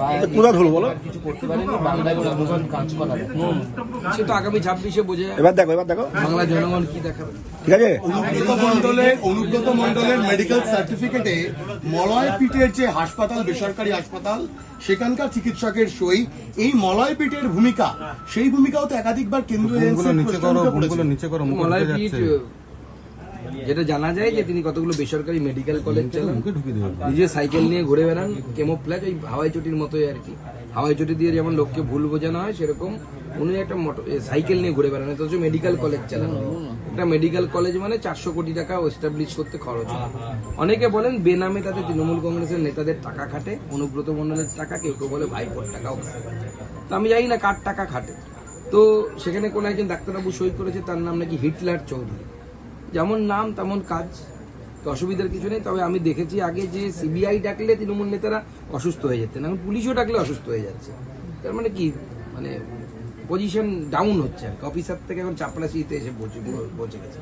বা কোথা ধরবো বলো? কিছু করতে পারেনি বাংলায় ওরা ভীষণ কাজ করা সে তো আগামী ছাব্বিশে বোঝা। এবার দেখো এবার দেখো। বাংলা জনগণ কি দেখাবে? ঠিক আছে? অনুব্রত মন্ডলের অনুব্রত মন্ডলের মেডিকেল সার্টিফিকেটে মলয়পীঠের যে হাসপাতাল বেসরকারি হাসপাতাল সেখানকার চিকিৎসকের সই এই মলয় মলয়পীঠের ভূমিকা সেই ভূমিকাও তো একাধিকবার কেন্দ্রীয় নিচে করো নিচে করো যেটা জানা যায় যে তিনি কতগুলো বেসরকারি মেডিকেল কলেজ চালান। নিজে সাইকেল নিয়ে ঘুরে বেড়ান কেমো ফ্ল্যাট ওই হাওয়াই চটির মতোই আর কি। হাওয়াই চটি দিয়ে যেমন লোককে ভুল বোঝানো হয় সেরকম উনি একটা সাইকেল নিয়ে ঘুরে বেড়ান অথচ মেডিকেল কলেজ চালান। একটা মেডিকেল কলেজ মানে চারশো কোটি টাকা এস্টাবলিশ করতে খরচ হয়। অনেকে বলেন বেনামে তাদের তৃণমূল কংগ্রেসের নেতাদের টাকা খাটে অনুব্রত মন্ডলের টাকা কেউ কেউ বলে ভাইপোর টাকাও খাটে। তো আমি জানি না কার টাকা খাটে। তো সেখানে কোনো একজন ডাক্তারবাবু সই করেছে তার নাম নাকি হিটলার চৌধুরী। যেমন নাম, তেমন কাজ। তো অসুবিধার কিছু নেই। তবে আমি দেখেছি আগে যে সিবিআই ডাকলে তৃণমূল নেতারা অসুস্থ হয়ে যেতেন। এখন পুলিশও ডাকলে অসুস্থ হয়ে যাচ্ছে। তার মানে কি? মানে পজিশন ডাউন হচ্ছে আর কি। অফিসার থেকে এখন চাপড়াশিতে এসে পৌঁছে গেছে।